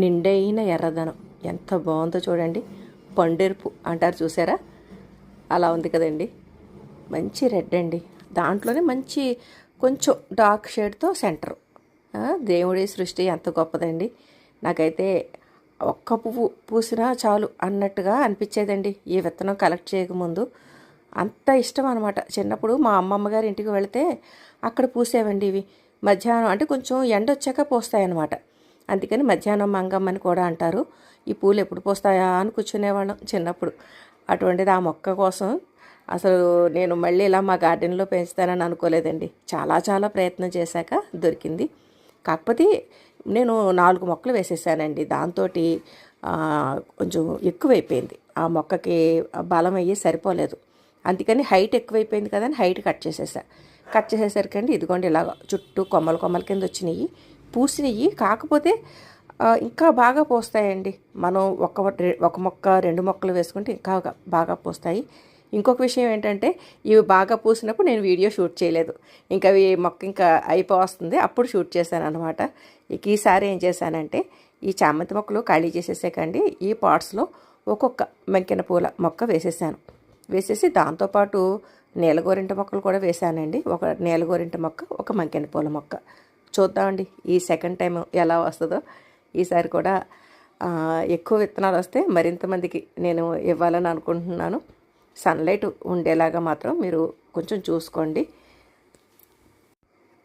నిండైన ఎర్రదనం. ఎంత బాగుందో చూడండి. పండెరుపు అంటారు చూసారా? అలా ఉంది కదండి. మంచి రెడ్ అండి. దాంట్లోనే మంచి కొంచెం డార్క్ షేడ్తో సెంటర్. దేవుడి సృష్టి ఎంత గొప్పదండి. నాకైతే ఒక్క పువ్వు పూసినా చాలు అన్నట్టుగా అనిపించేదండి ఈ విత్తనం కలెక్ట్ చేయకముందు అంత ఇష్టం అనమాట చిన్నప్పుడు మా అమ్మమ్మ గారి ఇంటికి వెళితే అక్కడ పూసేవండి ఇవి. మధ్యాహ్నం అంటే కొంచెం ఎండ వచ్చాక పోస్తాయన్నమాట. అందుకని మధ్యాహ్నం మంగమ్మని కూడా అంటారు. ఈ పూలు ఎప్పుడు పోస్తాయా అని కూర్చునేవాళ్ళం చిన్నప్పుడు. అటువంటిది ఆ మొక్క కోసం అసలు నేను మళ్ళీ ఇలా మా గార్డెన్లో పెంచుతానని అనుకోలేదండి. చాలా చాలా ప్రయత్నం చేశాక దొరికింది. కాకపోతే నేను నాలుగు మొక్కలు వేసేసానండి. దాంతో కొంచెం ఎక్కువైపోయింది. ఆ మొక్కకి బలం అయ్యి సరిపోలేదు. అందుకని హైట్ ఎక్కువైపోయింది కదా అని హైట్ కట్ చేసేసా. కట్ చేసేసరికండి ఇదిగోండి ఇలాగ చుట్టూ కొమ్మలు కొమ్మల కింద వచ్చినాయి. పూసినవి కాకపోతే ఇంకా బాగా పోస్తాయండి. మనం ఒక ఒక మొక్క రెండు మొక్కలు వేసుకుంటే ఇంకా బాగా పోస్తాయి. ఇంకొక విషయం ఏంటంటే ఇవి బాగా పూసినప్పుడు నేను వీడియో షూట్ చేయలేదు. ఇంకా అవి మొక్క ఇంకా అయిపోస్తుంది. అప్పుడు షూట్ చేశాను అనమాట ఇక ఈసారి ఏం చేశానంటే ఈ చామంతి మొక్కలు ఖాళీ చేసేసాకండి ఈ పాట్స్లో ఒక్కొక్క మెంకిన పూల మొక్క వేసేసాను. వేసేసి దాంతోపాటు నీలగోరింట మొక్కలు కూడా వేసానండి ఒక నీలగోరింట మొక్క ఒక మంకెన పూల మొక్క. చూద్దామండి. ఈ సెకండ్ టైం ఎలా వస్తుందో. ఈసారి కూడా ఎక్కువ విత్తనాలు వస్తే మరింత మందికి నేను ఇవ్వాలని అనుకుంటున్నాను. సన్లైట్ ఉండేలాగా మాత్రం మీరు కొంచెం చూసుకోండి.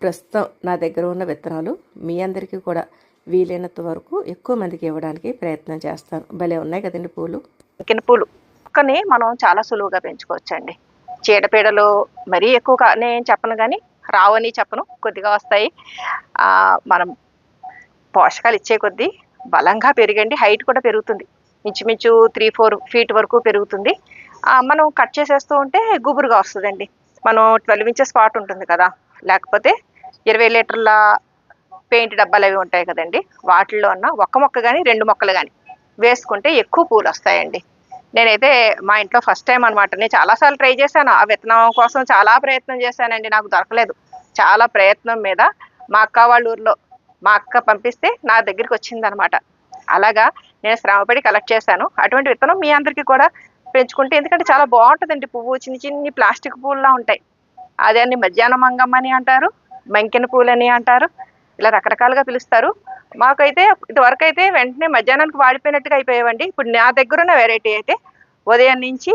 ప్రస్తుతం నా దగ్గర ఉన్న విత్తనాలు మీ అందరికీ కూడా వీలైనంత వరకు ఎక్కువ మందికి ఇవ్వడానికి ప్రయత్నం చేస్తాను. భలే ఉన్నాయి కదండి పూలు. ఎక్కిన పూలు. కానీ మనం చాలా సులువుగా పెంచుకోవచ్చండి. చీడపీడలు మరీ ఎక్కువగా నేను చెప్పను కానీ రావని చెప్పను. కొద్దిగా వస్తాయి. మనం పోషకాలు ఇచ్చే కొద్దీ బలంగా పెరిగండి. హైట్ కూడా పెరుగుతుంది. ఇంచుమించు త్రీ ఫోర్ ఫీట్ వరకు పెరుగుతుంది. మనం కట్ చేసేస్తూ ఉంటే గుబురుగా వస్తుందండి. మనం ట్వెల్వ్ ఇంచెస్ స్పాట్ ఉంటుంది కదా. లేకపోతే ఇరవై లీటర్ల పెయింట్ డబ్బాలు అవి ఉంటాయి కదండి. వాటిల్లో ఉన్న ఒక్క మొక్క కానీ రెండు మొక్కలు కానీ వేసుకుంటే ఎక్కువ పూలు వస్తాయండి. నేనైతే మా ఇంట్లో ఫస్ట్ టైం అనమాట నేను చాలాసార్లు ట్రై చేశాను. ఆ విత్తనం కోసం చాలా ప్రయత్నం చేశానండి. నాకు దొరకలేదు. చాలా ప్రయత్నం మీద మా అక్క వాళ్ళ ఊర్లో మా అక్క పంపిస్తే నా దగ్గరికి వచ్చిందనమాట అలాగా నేను శ్రమపడి కలెక్ట్ చేశాను. అటువంటి విత్తనం మీ అందరికీ కూడా పెంచుకుంటే ఎందుకంటే చాలా బాగుంటుందండి పువ్వు. చిన్ని చిన్ని ప్లాస్టిక్ పూల్లా ఉంటాయి. అదే అన్ని మధ్యాహ్నం మంగమ్మ అని అంటారు మంకిన పూలని అంటారు. ఇలా రకరకాలుగా పిలుస్తారు. మాకైతే ఇదివరకు అయితే వెంటనే మధ్యాహ్నానికి వాడిపోయినట్టుగా అయిపోయావండి. ఇప్పుడు నా దగ్గర ఉన్న వెరైటీ అయితే ఉదయం నుంచి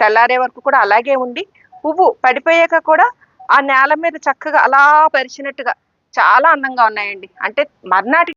తెల్లారే వరకు కూడా అలాగే ఉండి పువ్వు పడిపోయాక కూడా ఆ నేల మీద చక్కగా అలా పరిచినట్టుగా చాలా అందంగా ఉన్నాయండి. అంటే మర్నాటి